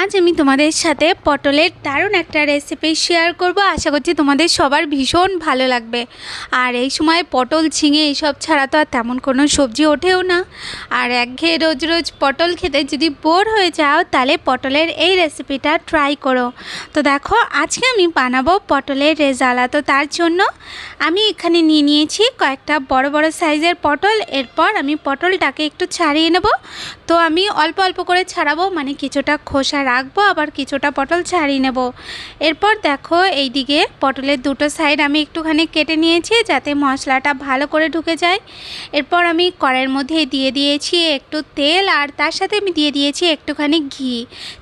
আজ আমি তোমাদের সাথে পটলের দারুণ একটা রেসিপি শেয়ার করব। আশা করছি তোমাদের সবার ভীষণ ভালো লাগবে। আর এই সময় পটল ঝিঙে এইসব ছাড়া তো আর তেমন কোনো সবজি ওঠেও না। আর একঘেয়ে রোজ রোজ পটল খেতে যদি বোর হয়ে যাও, তাহলে পটলের এই রেসিপিটা ট্রাই করো। তো দেখো, আজকে আমি বানাবো পটলের রেজালা। তো তার জন্য আমি এখানে নিয়ে নিয়েছি কয়েকটা বড় বড় সাইজের পটল। এরপর আমি পটলটাকে একটু ছাড়িয়ে নেব। তো আমি অল্প অল্প করে ছাড়াবো মানে কিছুটা খোসা রাখব, আবার কিছুটা পটল ছাড়িয়ে নেব। এরপর দেখো এই দিকে পটলের দুটো সাইড আমি একটুখানি কেটে নিয়েছি যাতে মশলাটা ভালো করে ঢুকে যায়। এরপর আমি কড়ের মধ্যে দিয়ে দিয়েছি একটু তেল, আর তার সাথে আমি দিয়ে দিয়েছি একটুখানি ঘি।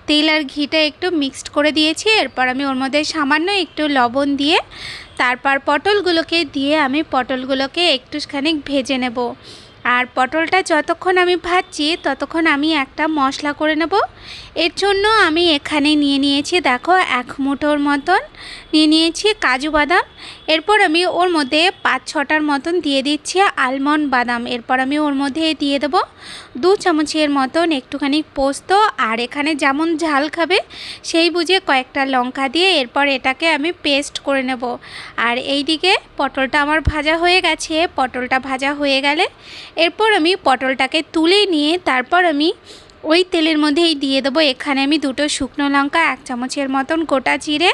তেল আর ঘিটা একটু মিক্সড করে দিয়েছি। এরপর আমি ওর মধ্যে সামান্য একটু লবণ দিয়ে, তারপর পটলগুলোকে দিয়ে আমি পটলগুলোকে একটুখানি ভেজে নেব। আর পটলটা যতক্ষণ আমি ভাজছি, ততক্ষণ আমি একটা মশলা করে নেব। এর জন্য আমি এখানে নিয়ে নিয়েছি, দেখো, এক মুঠোর মতন। নিয়ে নিয়েছি কাজু বাদাম। এরপর আমি ওর মধ্যে পাঁচ ছটার মতন দিয়ে দিচ্ছি আলমন্ড বাদাম। এরপর আমি ওর মধ্যে দিয়ে দেবো দু চামচের মতন একটুখানি পোস্ত। আর এখানে যেমন ঝাল খাবে, সেই বুঝে কয়েকটা লঙ্কা দিয়ে এরপর এটাকে আমি পেস্ট করে নেব। আর এই দিকে পটলটা আমার ভাজা হয়ে গেছে। পটলটা ভাজা হয়ে গেলে এরপর আমি পটলটাকে তুলে নিয়ে তারপর আমি ওই তেলের মধ্যেই দিয়ে দেবো। এখানে আমি দুটো শুকনো লঙ্কা, এক চামচের মতন গোটা জিরে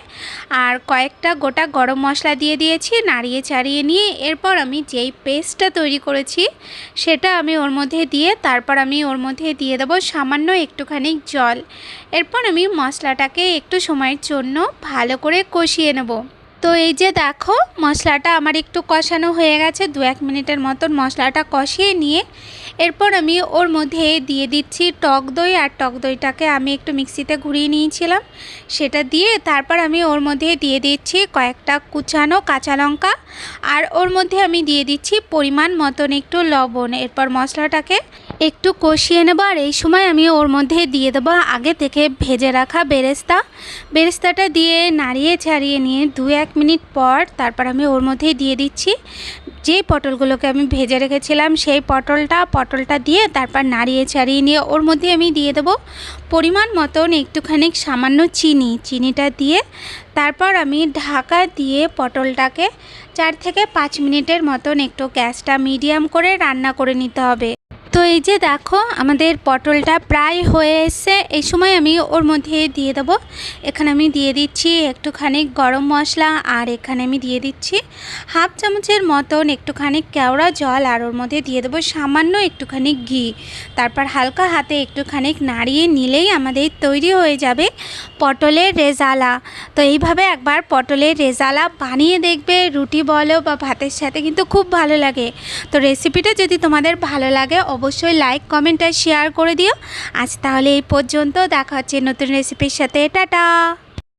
আর কয়েকটা গোটা গরম মশলা দিয়ে দিয়েছি নাড়িয়ে চাড়িয়ে নিয়ে। এরপর আমি যেই পেস্টটা তৈরি করেছি সেটা আমি ওর মধ্যে দিয়ে তারপর আমি ওর মধ্যে দিয়ে দেবো সামান্য একটুখানি জল। এরপর আমি মশলাটাকে একটু সময়ের জন্য ভালো করে কষিয়ে নেব। তো এই যে দেখো, মশলাটা আমার একটু কষানো হয়ে গেছে, দু এক মিনিটের মতন মশলাটা কষিয়ে নিয়ে এরপর আমি ওর মধ্যে দিয়ে দিচ্ছি টক দই, আর টক দইটাকে আমি একটু মিক্সিতে ঘুরিয়ে নিয়েছিলাম। সেটা দিয়ে তারপর আমি ওর মধ্যে দিয়ে দিচ্ছি কয়েকটা কুচানো কাঁচা লঙ্কা, আর ওর মধ্যে আমি দিয়ে দিচ্ছি পরিমাণ মতন একটু লবণ। এরপর মশলাটাকে একটু কষিয়ে নেব আর এই সময় আমি ওর মধ্যে দিয়ে দেবো আগে থেকে ভেজে রাখা বেরেস্তা। বেরেস্তাটা দিয়ে নাড়িয়ে ছাড়িয়ে নিয়ে দু এক মিনিট পর তারপর আমি ওর মধ্যেই দিয়ে দিচ্ছি। যে পটলগুলোকে আমি ভেজে রেখেছিলাম সেই পটলটা পটলটা দিয়ে তারপর নাড়িয়ে ছাড়িয়ে নিয়ে ওর মধ্যে আমি দিয়ে দেবো পরিমাণ মতন একটুখানি সামান্য চিনি। চিনিটা দিয়ে তারপর আমি ঢাকা দিয়ে পটলটাকে চার থেকে পাঁচ মিনিটের মতন একটু গ্যাসটা মিডিয়াম করে রান্না করে নিতে হবে। তো এই যে দেখো, আমাদের পটলটা প্রায় হয়ে এই সময় আমি ওর মধ্যে দিয়ে দেবো। এখানে আমি দিয়ে দিচ্ছি একটুখানি গরম মশলা আর এখানে আমি দিয়ে দিচ্ছি হাফ চামচের মতন একটুখানি কেওড়া জল আর ওর মধ্যে দিয়ে দেবো সামান্য একটুখানি ঘি। তারপর হালকা হাতে একটুখানি নাড়িয়ে নিলেই আমাদের তৈরি হয়ে যাবে পটলের রেজালা। তো এইভাবে একবার পটলের রেজালা বানিয়ে দেখবে, রুটি বলো বা ভাতের সাথে কিন্তু খুব ভালো লাগে। তো রেসিপিটা যদি তোমাদের ভালো লাগে, অবশ্যই লাইক কমেন্ট আর শেয়ার করে দিও। আজ তাহলে এই পর্যন্ত, দেখা হচ্ছে নতুন রেসিপির সাথে। টাটা!